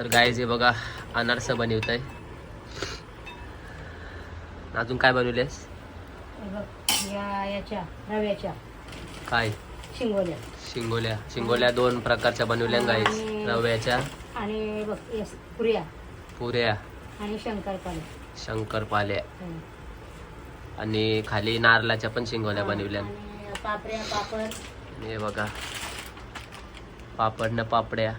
तर गाय जे बघा अनारसा बनवत आहे अजून काय बनवलेस हे रव्याच्या. काय? शिंगोल्या. शिंगोल्या. शिंगोल्या दोन प्रकारच्या बनवल्या गाईस आणि- रव्याच्या. आणि पुऱ्या. पुऱ्या. आणि शंकरपाल्या हं. आणि खाली नारळाच्या पण शिंगोल्या बनवल्या पापड्या पापड. हे बघा. पापड न पापड्या.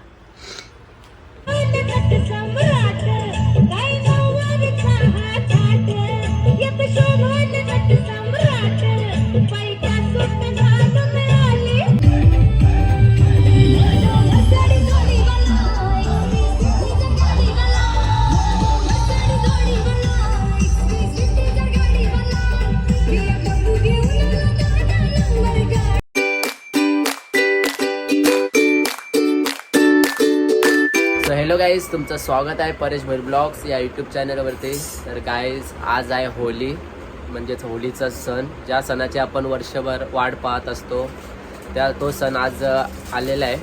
हॅलो गाईज तुमचं स्वागत आहे परेश भर ब्लॉग्स या यूट्यूब चॅनलवरती तर गाईज आज आहे होली म्हणजेच होलीचा सण. ज्या सणाची आपण वर्षभर वाट पाहत असतो त्या तो सण आज आलेला आहे.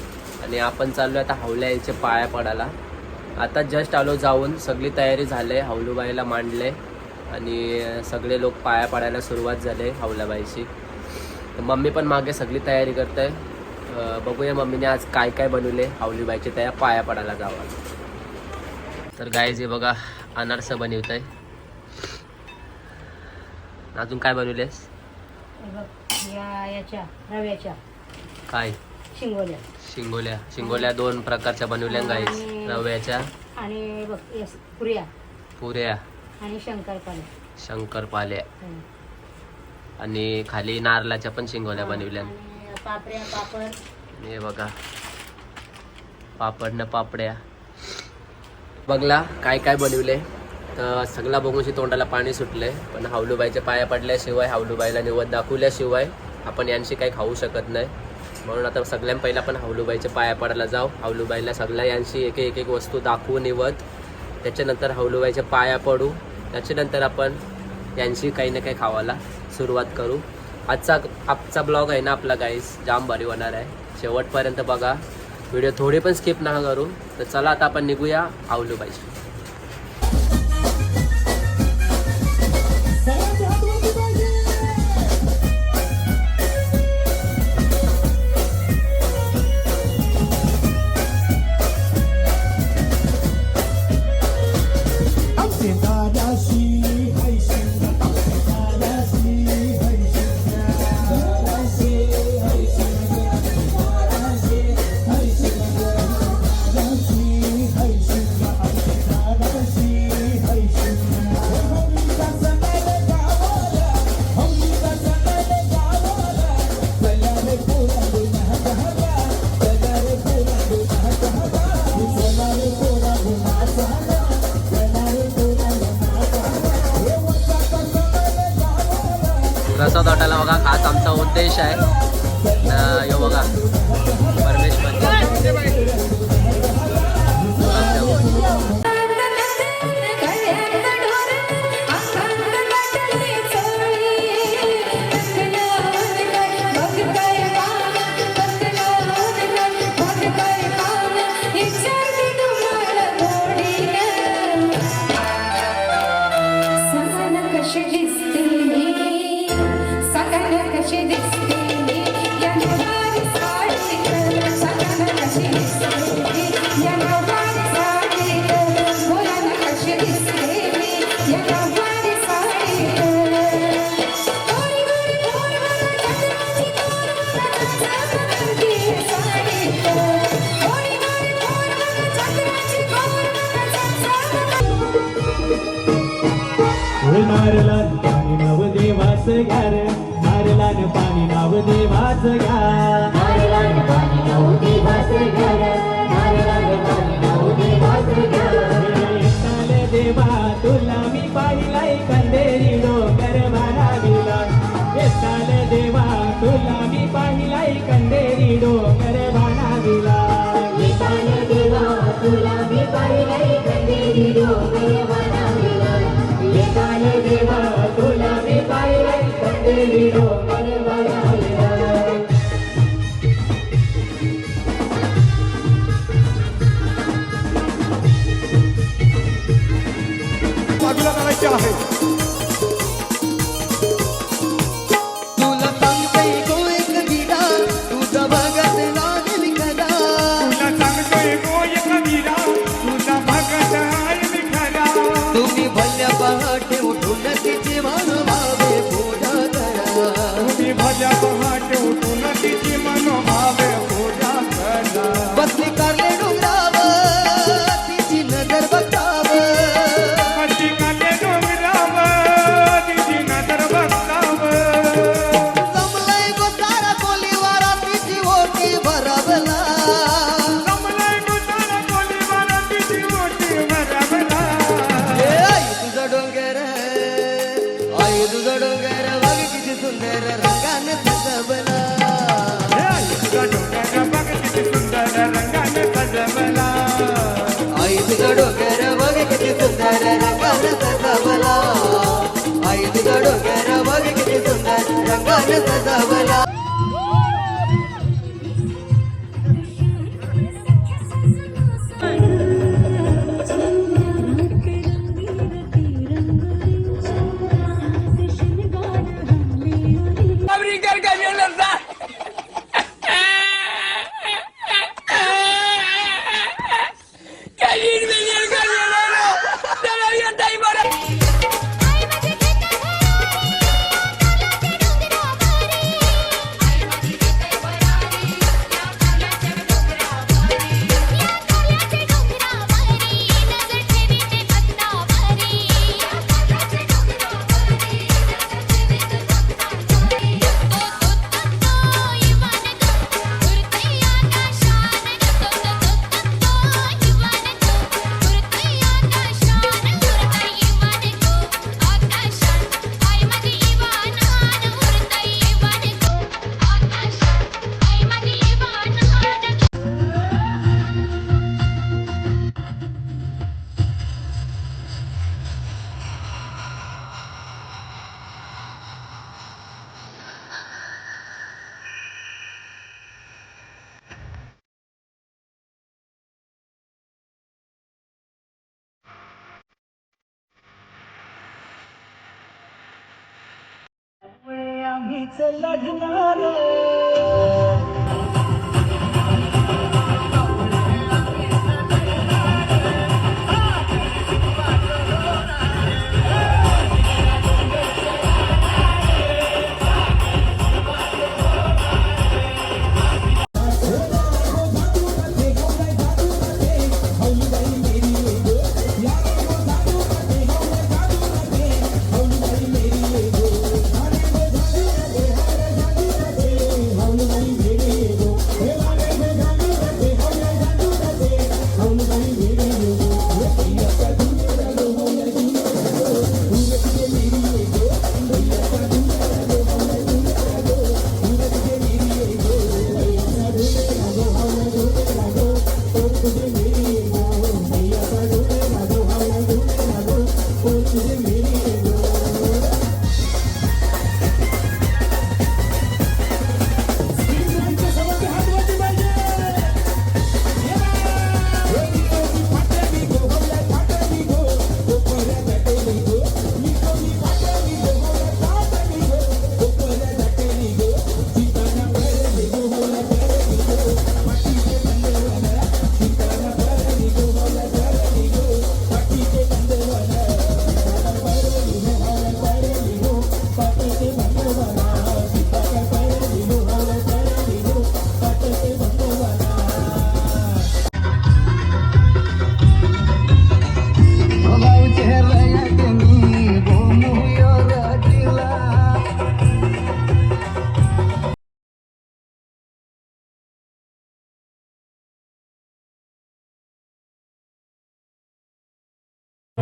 आणि आपण चाललो आता हावल्या यांचे पाया पडायला. आता जस्ट आलो जाऊन सगळी तयारी झाली हावलूबाईला मांडले आणि सगळे लोक पाया पडायला सुरुवात झाली हावलाबाईची. तर मम्मी पण मागे सगळी तयारी करते बघूया मम्मीने आज काय काय बनवले. हावलीबाईचे त्या पाया पडायला जावा. तर गाय जे बघा अनारसा बनवत आहे अजून काय बनवलेस? याच्या काय? शिंगोल्या. शिंगोल्या. शिंगोल्या दोन प्रकारच्या बनवल्या गाईस आणि- रव्याच्या. आणि पुऱ्या. पुऱ्या. आणि शंकरपाल्या हं. आणि खाली नारळाच्या पण शिंगोल्या बनवल्या. पापड्या पापड. हे बघा. पापड न पापड्या. बघला काय काय बनवले? तर सगळा बघूनशी तोंडाला पाणी सुटले पण हावलूबाईच्या पाया पडल्याशिवाय हावलूबाईला निवड दाखवल्याशिवाय आपण यांशी काही खाऊ शकत नाही. म्हणून आता सगळ्यां पहिला आपण हावलूबाईच्या पाया पडायला जाऊ. हावलूबाईला सगळ्या यांशी एक एक एक वस्तू दाखवू निवत. त्याच्यानंतर हावलूबाईच्या पाया पडू. त्याच्यानंतर आपण यांशी काही ना काही खावायला सुरुवात करू. आजचा आजचा ब्लॉग आहे ना आपला गाईस जाम भारी होणार आहे. शेवटपर्यंत बघा. व्हिडिओ थोडी पण स्किप नका करू. तर चला आता आपण निघूया. आवलू पाहिजे घ्या रे नारळान पाणी नाव देवाच घ्या नारळान पाणी नाव देवाच घ्या ಐದುಗಡುಗರ ಬಗೆಗೆ ಸುಂದರ ರಂಗಾನಸ ಸಬಲ ಐದುಗಡುಗರ ಬಗೆಗೆ ಸುಂದರ ರಂಗಾನಸ ಸಬಲ से लड़ना रे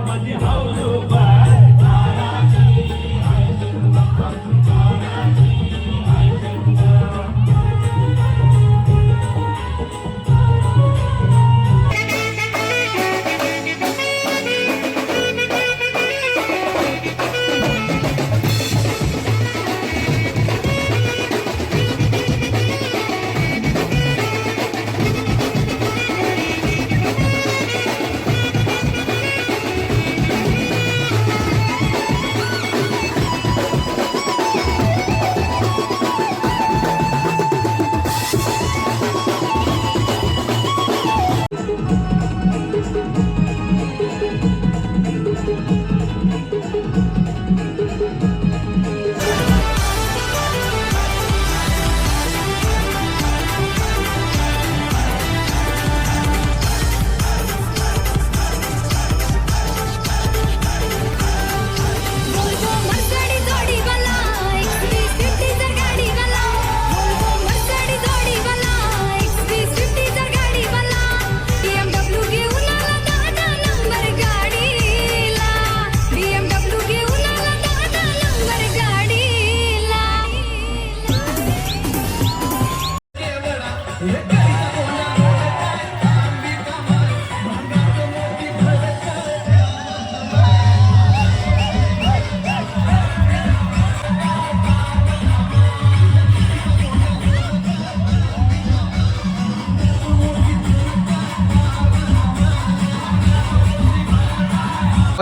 万里好路宽。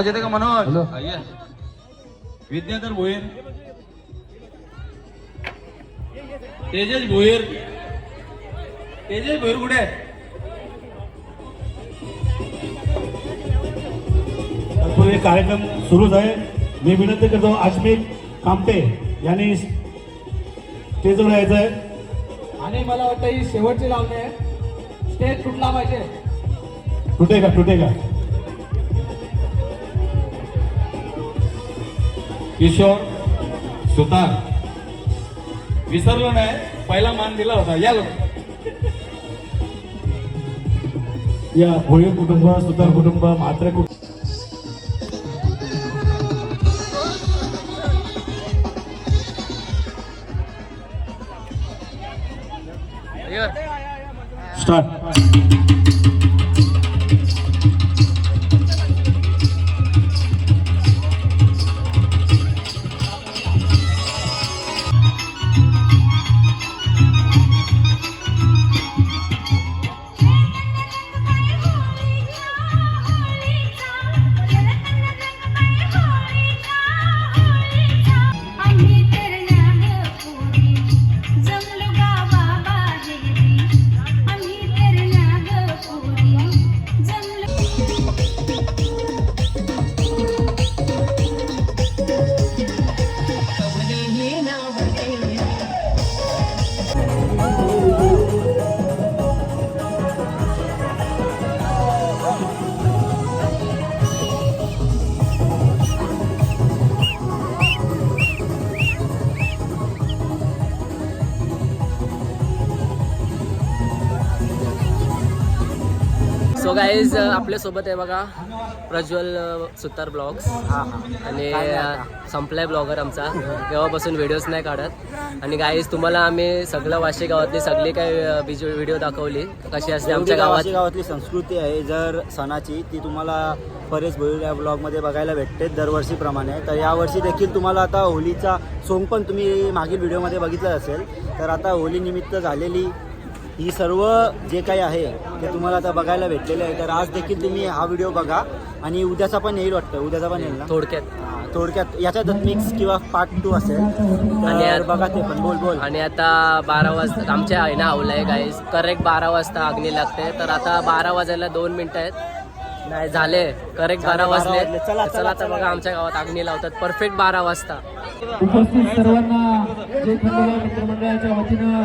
आवाज येते का मनोज. विद्याधर भोईर. तेजस भोईर. तेजस भोईर कुठे तत्पूर्वी कार्यक्रम सुरूच आहे. मी विनंती करतो अश्मित कामटे यांनी स्टेजवर यायचं आहे. आणि मला वाटतं ही शेवटची लावणी आहे. स्टेज तुटला पाहिजे. तुटे का किशोर सुतार. विसरलो नाही. पहिला मान दिला होता. या लोक. या भोळी कुटुंब सुतार कुटुंब म्हात्रे कुटुंब. गाईज आपल्यासोबत आहे बघा प्रज्वल सुतार ब्लॉग्स. आणि संपलाय ब्लॉगर आमचा. तेव्हापासून व्हिडिओज नाही काढत. आणि गाईज तुम्हाला आम्ही सगळं वाशी गावातली सगळी काही व्हिडिओ दाखवली. कशी असते आमच्या गावात? गावातली संस्कृती आहे. जर सणाची ती तुम्हाला परेश भोईर या ब्लॉगमध्ये बघायला भेटते दरवर्षीप्रमाणे. तर यावर्षी देखील तुम्हाला आता होलीचा सोंग पण तुम्ही मागील व्हिडिओमध्ये बघितलं असेल. तर आता होली निमित्त झालेली ही सर्व जे काही आहे ते तुम्हाला आता बघायला भेटलेले आहे. तर आज देखील तुम्ही हा व्हिडिओ बघा आणि उद्याचा पण येईल वाटतं. उद्याचा पण येईल ना? थोडक्यात. थोडक्यात. याच्यात मिक्स किंवा पार्ट टू असेल. आणि बघा ते पण. बोल बोल. आणि आता बारा वाजता आमच्या आहे ना आवलाय गाईज करेक्ट बारा वाजता अग्नी लागते. तर आता बारा वाजायला दोन मिनिटं आहेत. नाही झाले. करेक्ट बारा वाजले. चला, चला आता. बघा आमच्या गावात अग्नी लावतात. परफेक्ट बारा वाजता. उपस्थित सर्वांना मित्रमंडळाच्या वतीनं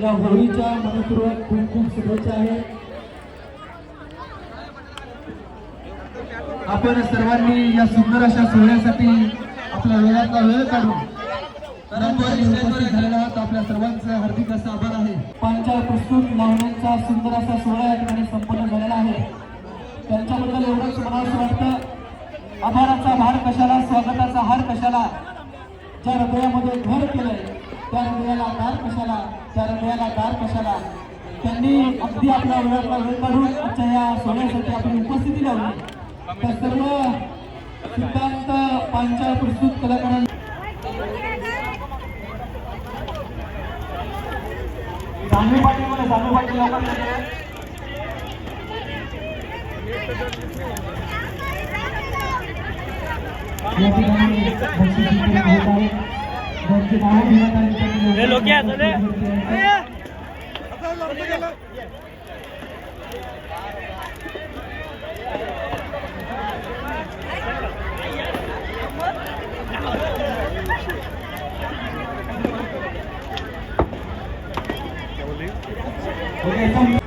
या होळीच्या मनपूर्वक खूप खूप शुभेच्छा आहे. आपण सर्वांनी या सुंदर अशा सोहळ्यासाठी आपल्या वेळातला वेळ काढून उपस्थित झालेला आहात. आपल्या सर्वांचं हार्दिक असं आभार आहे. पांचाळ प्रस्तुत लावण्यांचा सुंदर असा सोहळा या ठिकाणी संपन्न झालेला आहे. त्यांच्याबद्दल एवढंच म्हणावंसं वाटतं. आभाराचा भार कशाला स्वागताचा हार कशाला? ज्या हृदयामध्ये घर केलंय त्या हृदयाला दार कशाला? त्या हृदयाला दार कशाला? त्यांनी अगदी आपल्या वेळातला वेळ काढून आजच्या या सोहळ्यासाठी आपली उपस्थिती लावली. त्या सर्व सिद्धांत पांचाळ प्रस्तुत कलाकारांना जानवी पाटील मध्ये जानवी पाटील लवकर या. ठिकाणी होत आहे. ये लोग क्या चले Okay,